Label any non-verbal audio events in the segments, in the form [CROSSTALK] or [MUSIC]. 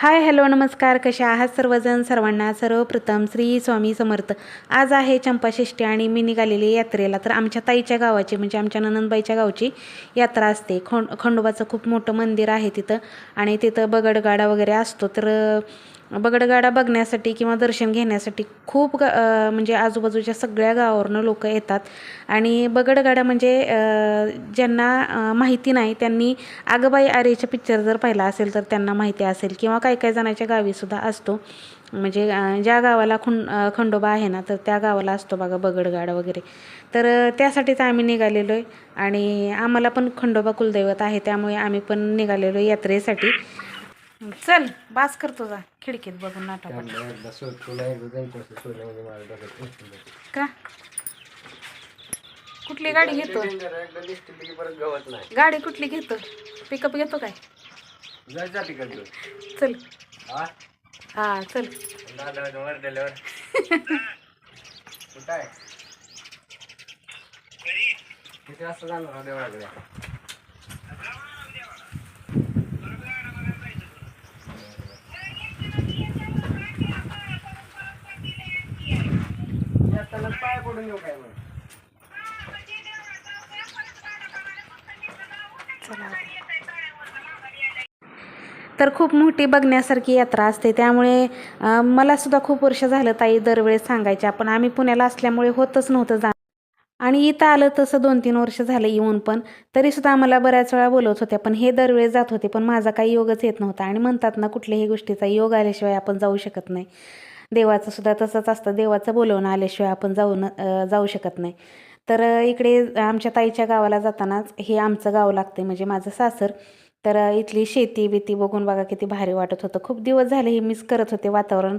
Hi hello नमस्कार. कशा आहात सर्वजण? सर्वांना सर्वप्रथम श्री स्वामी समर्थ. आज आहे चंपाषष्ठी आणि मी निघालेली यात्रेला. तर आमच्या ताईच्या गावाची म्हणजे आमच्या ननंदबाईच्या गावची यात्रा असते. खों खंडोबाचं खूप मोठं मंदिर आहे तिथं. आणि तिथं बगडगाडा वगैरे असतो. तर बगडगाडा बघण्यासाठी किंवा दर्शन घेण्यासाठी खूप ग म्हणजे आजूबाजूच्या सगळ्या गावावरनं लोक येतात. आणि बगडगाडा म्हणजे ज्यांना माहिती नाही त्यांनी आगबाई आरेचा पिक्चर जर पाहिला असेल तर त्यांना माहिती असेल. किंवा काही काही जणांच्या गावीसुद्धा असतो. म्हणजे ज्या गावाला खुं खंडोबा आहे ना तर त्या गावाला असतो बघा बगडगाडा वगैरे. तर त्यासाठीच आम्ही निघालेलो आहे. आणि आम्हाला पण खंडोबा कुलदैवत आहे त्यामुळे आम्ही पण निघालेलो आहे यात्रेसाठी. चल बास करतो जा खिडकीत बघून नाटक का? कुठली गाडी घेतो? गाडी कुठली घेतो? पिकअप घेतो काय? चल. हा? चल. [LAUGHS] किती वाजता जाणार पाय पडून येऊ काय चला तर खूप मोठी बघण्यासारखी यात्रा असते. त्यामुळे मलासुद्धा मला सुद्धा खूप वर्ष झालं ताई दरवेळेस सांगायच्या पण आम्ही पुण्याला असल्यामुळे होतच नव्हतं जा आणि इथं आलं तसं दोन तीन वर्ष झालं येऊन पण. तरीसुद्धा आम्हाला बऱ्याच वेळा बोलवत होत्या पण हे दरवेळेस जात होते पण माझा काही योगच येत नव्हता. आणि म्हणतात ना कुठल्याही गोष्टीचा योग आल्याशिवाय आपण जाऊ शकत नाही. देवाचं सुद्धा तसंच असतं. देवाचं बोलवणं आल्याशिवाय आपण जाऊ न जाऊ शकत नाही. तर इकडे आमच्या ताईच्या गावाला जातानाच हे आमचं गाव लागते म्हणजे माझं सासर. तर इथली शेती बिती बघून बघा किती भारी वाटत होतं. खूप दिवस झाले हे मिस करत होते वातावरण.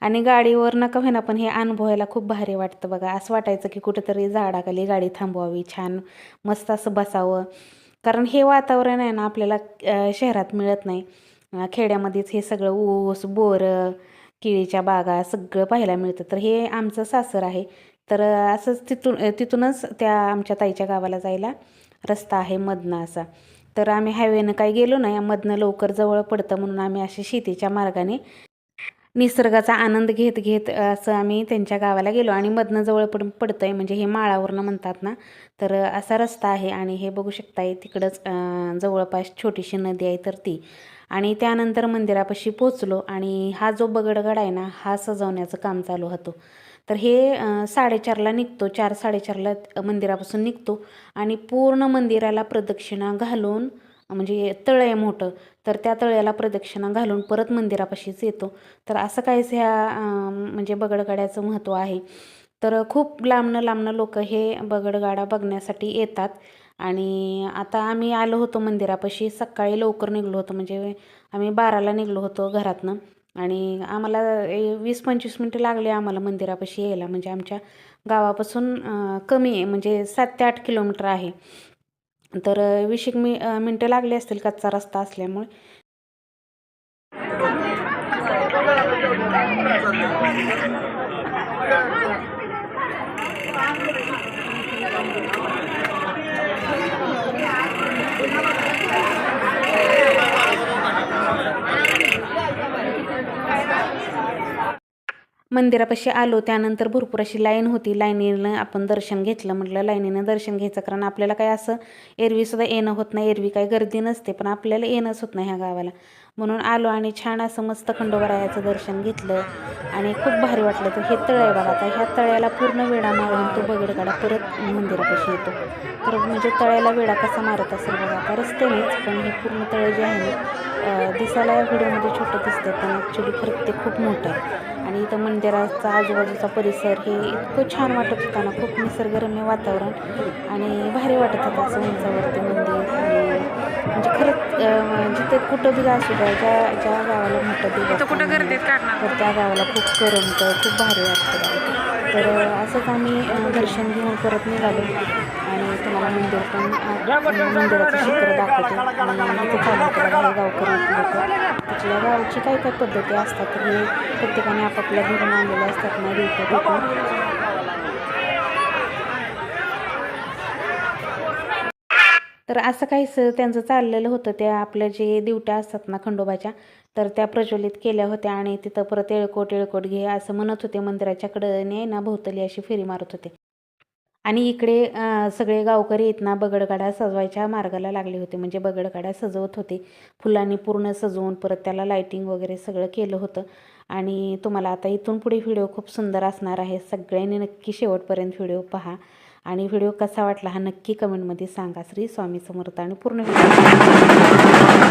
आणि गाडीवर नका होईना पण हे अनुभवायला खूप भारी वाटतं बघा. असं वाटायचं की कुठेतरी झाडाखाली गाडी थांबवावी छान मस्त असं बसावं. कारण हे वातावरण आहे ना आपल्याला शहरात मिळत नाही. खेड्यामध्येच हे सगळं ऊस बोरं केळीच्या बागा सगळं पाहायला मिळतं. तर हे आमचं सासर आहे. तर असंच तिथून तिथूनच त्या आमच्या ताईच्या गावाला जायला रस्ता आहे मधनं असा. तर आम्ही हायवेनं काही गेलो नाही मधनं लवकर जवळ पडतं म्हणून आम्ही असे शेतीच्या मार्गाने निसर्गाचा आनंद घेत घेत असं आम्ही त्यांच्या गावाला गेलो. आणि मधनं जवळ पड पडतं आहे म्हणजे हे माळावरनं म्हणतात ना तर असा रस्ता आहे. आणि हे बघू शकताय तिकडंच जवळपास छोटीशी नदी आहे तर ती. आणि त्यानंतर मंदिरापाशी पोचलो आणि हा जो बगडगड आहे ना हा सजवण्याचं काम चालू होतं. तर हे साडेचारला निघतो चार साडेचारला मंदिरापासून निघतो आणि पूर्ण मंदिराला प्रदक्षिणा घालून म्हणजे तळ आहे मोठं तर त्या तळ्याला प्रदक्षिणा घालून परत मंदिरापाशीच येतो. तर असं काहीच ह्या म्हणजे बगडगाड्याचं महत्त्व आहे. तर खूप लांबनं लांबनं लोक हे बगडगाडा बघण्यासाठी येतात. आणि आता आम्ही आलो होतो मंदिरापाशी. सकाळी लवकर निघलो होतो. म्हणजे आम्ही बाराला निघलो होतो घरातनं. आणि आम्हाला ए- वीस पंचवीस मिनटं लागले आम्हाला मंदिरापाशी यायला. म्हणजे आमच्या गावापासून कमी आहे म्हणजे सात ते आठ किलोमीटर आहे. तर वीस एक मी मिनटं लागली असतील कच्चा रस्ता असल्यामुळे. मंदिरापाशी आलो त्यानंतर भरपूर अशी लाईन होती. लाईनीनं आपण दर्शन घेतलं म्हटलं लाईनीनं दर्शन घ्यायचं कारण आपल्याला काय असं एरवीसुद्धा येणं होत नाही. एरवी काही गर्दी नसते पण आपल्याला येणंच होत नाही ह्या गावाला. म्हणून आलो आणि छान असं मस्त खंडोबरायाचं दर्शन घेतलं. आणि खूप भारी वाटलं. तर हे तळ आहे बघा आता. ह्या तळ्याला पूर्ण वेडा मारून तो बगडगाडा परत मंदिरापाशी येतो. तर म्हणजे तळ्याला वेडा कसा मारत असेल बघा आता. रस्त्यानेच पण हे पूर्ण तळे जे आहे ना दिसायला या व्हिडिओमध्ये छोटं दिसतं पण ॲक्च्युली खरं ते खूप मोठं आहे. आणि इथं मंदिराचा आजूबाजूचा परिसर हे इतकं छान वाटत होता ना. खूप निसर्गरम्य वातावरण आणि भारी वाटत होतं असं उंचावरती मंदिर. आणि म्हणजे खरंच जिथे कुठं बी असू द्या ज्या ज्या गावाला मोठं दिवस कुठं गर्दीत तर त्या गावाला खूप करमतं खूप भारी वाटतं तर असंच आम्ही दर्शन घेऊन परत निघालो. आणि तुम्हाला मंदिर पण मंदिराचं चित्र दाखवतो. आणि इथे चालू हे गावकरी लोक. तिथल्या गावची काही काही पद्धती असतात तर हे प्रत्येकाने आपापल्या घरून आणलेल्या असतात ना तिथून तर असं काहीसं त्यांचं चाललेलं होतं त्या आपल्या जे दिवट्या असतात ना खंडोबाच्या तर त्या प्रज्वलित केल्या होत्या आणि तिथं परत येळकोट येळकोट घे असं म्हणत होते मंदिराच्या कडेने ना भोवतली अशी फेरी मारत होते. आणि इकडे सगळे गावकरी आहेत ना बगडगाडा सजवायच्या मार्गाला लागले होते म्हणजे बगडगाडा सजवत होते. फुलांनी पूर्ण सजवून परत त्याला लायटिंग वगैरे सगळं केलं होतं. आणि तुम्हाला आता इथून पुढे व्हिडिओ खूप सुंदर असणार आहे. सगळ्यांनी नक्की शेवटपर्यंत व्हिडिओ पहा. आणि व्हिडिओ कसा वाटला हा नक्की कमेंटमध्ये सांगा. श्री स्वामी समर्थ आणि पूर्ण व्हिडिओ